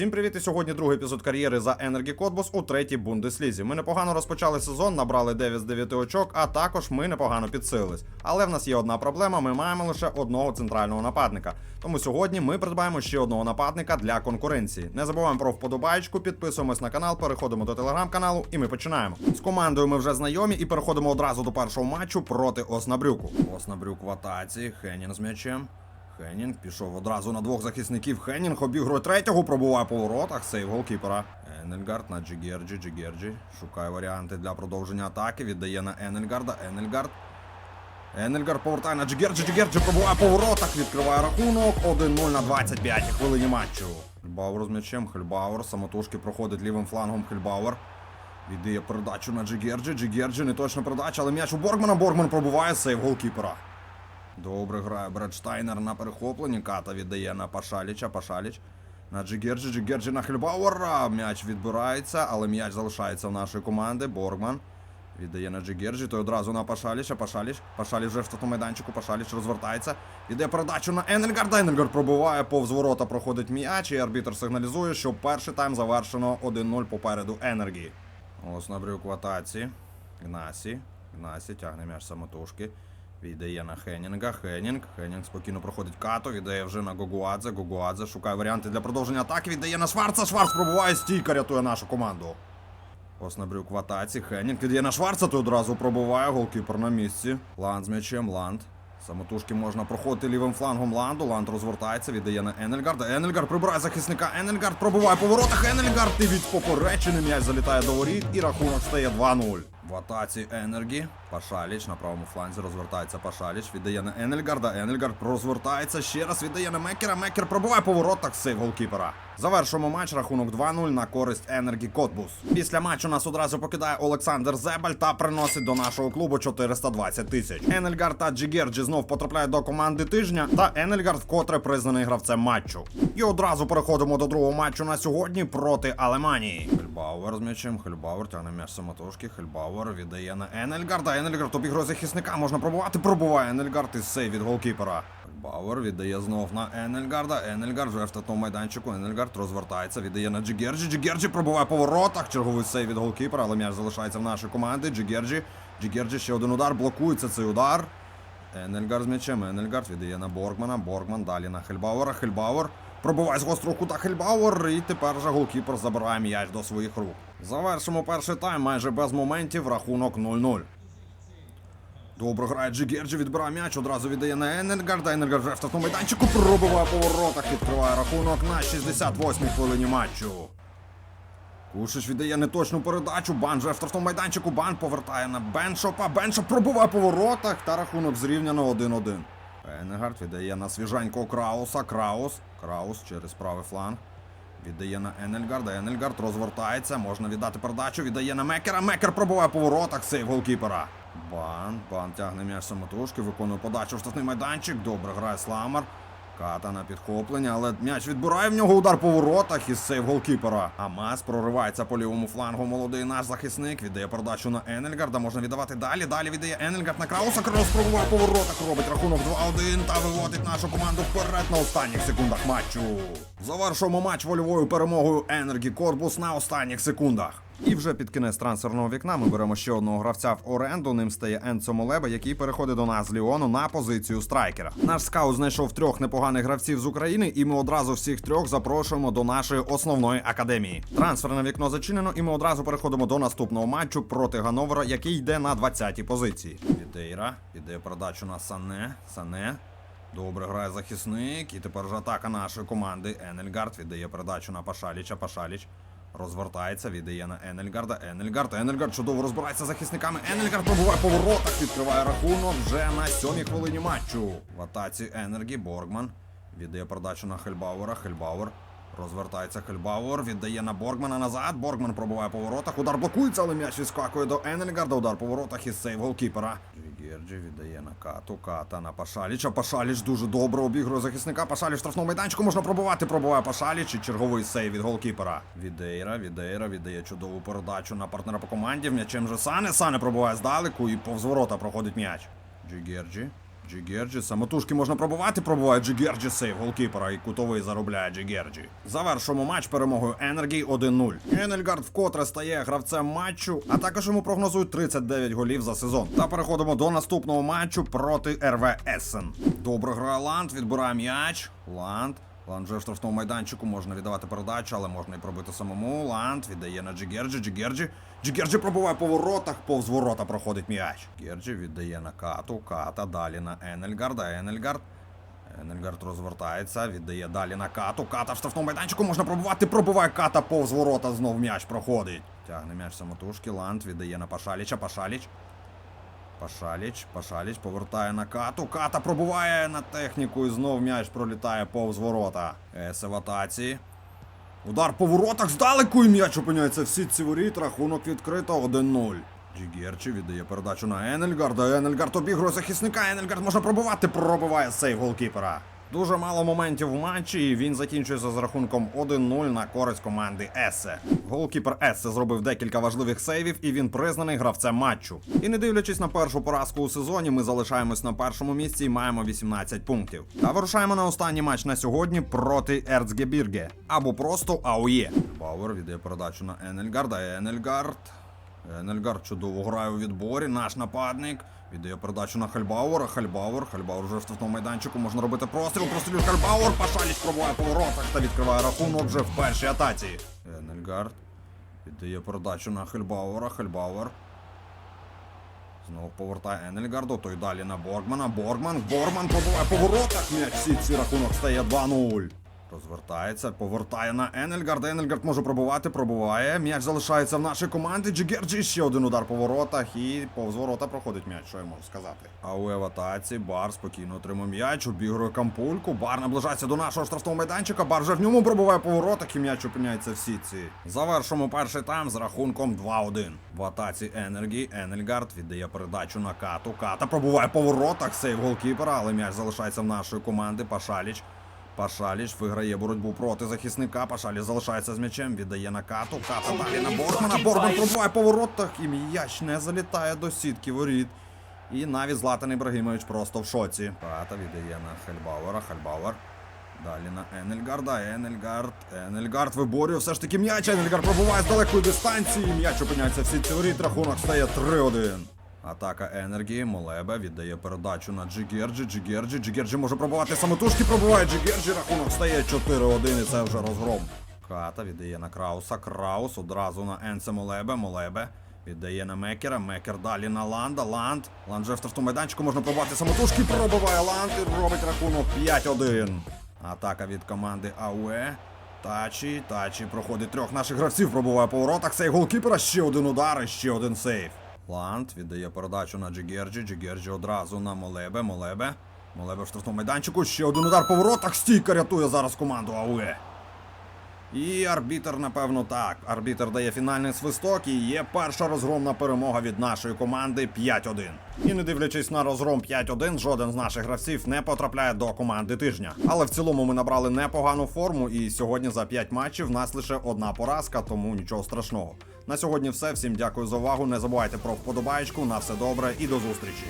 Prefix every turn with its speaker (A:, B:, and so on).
A: Всім привіт! І сьогодні другий епізод кар'єри за Energy Cottbus у третій Бундеслізі. Ми непогано розпочали сезон, набрали 9 з 9 очок, а також ми непогано підсилились. Але в нас є одна проблема: ми маємо лише одного центрального нападника. Тому сьогодні ми придбаємо ще одного нападника для конкуренції. Не забуваємо про вподобайку, підписуємось на канал, переходимо до телеграм-каналу, і ми починаємо. З командою ми вже знайомі і переходимо одразу до першого матчу проти Оснабрюку. Оснабрюк в атаці, Хенін з м'ячем. Хеннінг пішов одразу на двох захисників. Хеннінг обігрує третього, пробуває по воротах. Сейв голкіпера. Енельгард на Джигерджі. Джигерджі шукає варіанти для продовження атаки. Віддає на Енельгарда. Енельгард. Енельгард повертає на Джигерджі. Джигерджі пробуває по воротах. Відкриває рахунок. 1-0 на 25 хвилині матчу. Хельбауер з м'ячем. Хельбауер. Самотужки проходить лівим флангом Хельбауер. Віддає передачу на Джигерджі. Джигерджі не точна передача, але м'яч у Боргмана. Боргман пробуває сейв голкіпера. Добре грає Бредштайнер на перехопленні. Ката віддає на Пашаліча. Пашаліч. На Джигерджі. Джигерджі на Хельбауера. М'яч відбирається, але м'яч залишається в нашої команди. Боргман. Віддає на Джигерджі, той одразу на Пашаліча. Пашаліч. Пашаліч вже в штатному майданчику. Пашаліч розвертається. Віддає передачу на Енельгарда. Енельгард пробиває, повз ворота проходить м'яч, і арбітр сигналізує, що перший тайм завершено 1-0 попереду Енергії. Ось набрюк в атаці. Гнасі. Гнасі тягне м'яч самотужки. Віддає на Хеннінга. Хеннінг. Хеннінг спокійно проходить кату. Віддає вже на Гогуадзе. Гогуадзе шукає варіанти для продовження атаки. Віддає на Шварца. Шварц пробуває стійка, рятує нашу команду. Оснабрюк в атаці. Хеннінг віддає на Шварца, той одразу пробуває. Голкіпер на місці. Ланд з м'ячем. Ланд. Самотужки можна проходити лівим флангом Ланду. Ланд розвертається, віддає на Енельгарда. Енельгард прибирає захисника. Енельгард пробуває по воротах. Енельгард і від поперечини м'яч залітає до воріт і рахунок стає 2-0. В атаці Енергі. Пашаліч на правому фланзі розвертається Пашаліч. Віддає на Енельгарда. Енельгард розвертається ще раз. Віддає на Мекера. Мекер пробуває по воротах сейв голкіпера. Завершуємо матч. Рахунок 2-0 на користь Енергі Котбус. Після матчу нас одразу покидає Олександр Зебаль та приносить до нашого клубу 420 тисяч. Енельгард та Джігерджі знов потрапляють до команди тижня. Та Енельгард вкотре признаний гравцем матчу. І одразу переходимо до другого матчу на сьогодні проти Алеманії. Хельбауер з м'ячем. Хельбауер тягне м'яч самотужки. Хельбауер віддає на Енельгарда. Енельгард обігрує захисника. Можна пробувати. Пробуває Енельгард із сейв від голкіпера. Бауер віддає знов на Енельгарда. Енельгард вже в штатному майданчику. Енельгард розвертається, віддає на Джигерджі. Джигерджі пробуває по воротах. Черговий сейв від голкіпера, але м'яч залишається в нашій команді. Джигерджі. Джигерджі ще один удар. Блокується цей удар. Енельгард з м'ячем. Енельгард віддає на Боргмана. Боргман далі на Хельбауера. Хельбауер пробиває з гострого кута Хельбауер. І тепер же голкіпер забирає м'яч до своїх рук. Завершимо перший тайм майже без моментів. Рахунок 0-0. Добре грає Джигерджі, відбирає м'яч, одразу віддає на Енельгарда. Енельгард вже в штатному майданчику пробиває по воротах, відкриває рахунок на 68-й хвилині матчу. Кушич віддає неточну передачу. Бан вже в штрафному майданчику. Бан повертає на Беншопа. Беншоп пробуває по воротах та рахунок зрівняно 1-1. Енегард віддає на свіженького Крауса. Краус. Краус через правий фланг. Віддає на Енельгарда. Енельгард розвертається. Можна віддати передачу. Віддає на Мекера. Мекер пробуває по воротах. Сейв голкіпера. Бан. Бан тягне м'яч самотужки. Виконує подачу в штатний майданчик. Добре грає Сламар. Ката на підхоплення, але м'яч відбирає в нього удар по воротах із сейв голкіпера. Амас проривається по лівому флангу. Молодий наш захисник. Віддає передачу на Енельгарда. Можна віддавати далі. Далі віддає Енельгард на Крауса. Краус пробуває по воротах. Робить рахунок 2-1 та виводить нашу команду вперед на останніх секундах матчу. Завершуємо матч вольовою перемогою Енергі Корпус на останніх секундах. І вже під кінець трансферного вікна ми беремо ще одного гравця в оренду. Ним стає Енцо Молеба, який переходить до нас з Ліону на позицію страйкера. Наш скаут знайшов трьох непоганих гравців з України, і ми одразу всіх трьох запрошуємо до нашої основної академії. Трансферне вікно зачинено, і ми одразу переходимо до наступного матчу проти Гановера, який йде на 20-й позиції. Відейра віддає передачу на Сане. Сане. Добре грає захисник. І тепер же атака нашої команди. Енельгард віддає передачу на Пашаліча. Пашаліч. Розвертається, віддає на Енельгарда. Енельгард. Енельгард чудово розбирається з захисниками. Енельгард пробуває по воротах, відкриває рахунок вже на сьомій хвилині матчу. В атаці Енергі Боргман. Віддає передачу на Хельбауера. Хельбауер. Розвертається Хельбауер, віддає на Боргмана назад. Боргман пробуває по воротах. Удар блокується, але м'яч відскакує до Енельгарда. Удар по воротах із сейв голкіпера. Джигерджі віддає на кату. Ката на Пашаліча. Пашаліч дуже добре обігрує захисника. Пашаліч в штрафному майданчику можна пробувати. Пробуває Пашаліч і черговий сейв від голкіпера. Відейра, Відейра віддає чудову передачу на партнера по команді. М'ячем же Сане. Сане пробуває здалеку і повз ворота проходить м'яч. Джигерджі. Джигерджі, самотужки можна пробувати, пробуває Джигерджі сейв голкіпера і кутовий заробляє Джигерджі. Завершуємо матч перемогою Енергії 1-0. Енельгард вкотре стає гравцем матчу, а також йому прогнозують 39 голів за сезон. Та переходимо до наступного матчу проти РВ Ессен. Добре грає Ланд, відбирає м'яч. Ланд. Ланд вже в штрафному майданчику можна віддавати передачу, але можна і пробити самому. Ланд віддає на Джигерджі. Джигерджі. Джигерджі пробуває по воротах, повз ворота проходить м'яч. Джигерджі віддає на кату. Ката далі на Енельгарда. Енельгард. Енельгард розвертається, віддає далі на кату. Ката в штрафному майданчику можна пробувати. Пробиває ката повз ворота. Знов м'яч проходить. Тягне м'яч самотужки. Ланд віддає на Пашаліча. Пашаліч. Пашаліч, Пашаліч повертає на кату. Ката пробуває на техніку і знов м'яч пролітає повз ворота. Есе в атаці. Удар по воротах здалеку і м'яч опиняється в сітці воріт. Рахунок відкрито 1-0. Джігерчі віддає передачу на Енельгарда. Енельгард обігрує захисника. Енельгард може пробувати. Пробиває сейв голкіпера. Дуже мало моментів в матчі, і він закінчується з рахунком 1-0 на користь команди Есе. Голкіпер Есе зробив декілька важливих сейвів, і він признаний гравцем матчу. І не дивлячись на першу поразку у сезоні, ми залишаємось на першому місці і маємо 18 пунктів. Та вирушаємо на останній матч на сьогодні проти Ерцгебірге або просто АОЄ. Бауер віддає передачу на Енельгарда. Енельгард. Енельгард чудово грає у відборі. Наш нападник. Віддає передачу на Хальбауера. Хальбауер. Хальбауер вже в штрафному майданчику. Можна робити простріл. Прострілює Хальбауер. Пашаліч пробуває по воротах та відкриває рахунок вже в першій атаці. Енельгард. Віддає передачу на Хельбауера. Хельбауер. Знову повертає Енельгарду, той далі на Боргмана. Боргман, Борман пробуває по воротах. М'яч сітці рахунок стає 2-0. Розвертається, повертає на Енельгарда. Енельгард може пробувати, пробуває. М'яч залишається в нашій команді. Джигерджі ще один удар по воротах і повз ворота проходить м'яч, що я можу сказати. А у еватаці Бар спокійно отримує м'яч, обігрує кампульку. Бар наближається до нашого штрафного майданчика. Бар вже в ньому пробуває по воротах і м'яч опиняється в сітці. Завершимо перший тайм з рахунком 2-1. В атаці Енергі Енельгард віддає передачу на кату. Ката пробуває по воротах. Сейв голкіпера, але м'яч залишається в нашої команди. Пашаліч. Пашаліч виграє боротьбу проти захисника. Пашаліч залишається з м'ячем, віддає на кату. Ката далі на Бормана. Борман пробуває по воротах і м'яч не залітає до сітки воріт. І навіть Златан Ібрагімович просто в шоці. Ката віддає на Хельбауера. Хельбауер. Далі на Енельгарда. Енельгард. Енельгард виборює все ж таки м'яч. Енельгард пробуває з далекої дистанції. М'яч опиняється в сітці воріт. Рахунок стає 3-1. Атака Енергі, Молебе віддає передачу на Джигерджі, Джигерджі, Джигерджі може пробувати самотужки, пробуває Джигерджі, рахунок стає 4-1 і це вже розгром. Ката віддає на Крауса, Краус одразу на Енсе Молебе, Молебе. Віддає на Мекера, Мекер далі на Ланда, Ланд. Ланд вже в штрафному майданчику можна пробувати самотужки, пробиває Ланд і робить рахунок 5-1. Атака від команди АУЕ. Тачі, Тачі проходить трьох наших гравців, пробуває по воротах. Сей голкіпера, ще один удар і ще один сейф. Ланд віддає передачу на Джигерджі. Джигерджі одразу на Молебе. Молебе. Молебе в штрафному майданчику. Ще один удар по воротах. Стійка рятує зараз команду АУЕ. І арбітер, напевно, так. Арбітер дає фінальний свисток і є перша розгромна перемога від нашої команди 5-1. І не дивлячись на розгром 5-1, жоден з наших гравців не потрапляє до команди тижня. Але в цілому ми набрали непогану форму, і сьогодні за 5 матчів в нас лише одна поразка, тому нічого страшного. На сьогодні все. Всім дякую за увагу. Не забувайте про вподобаєчку. На все добре і до зустрічі.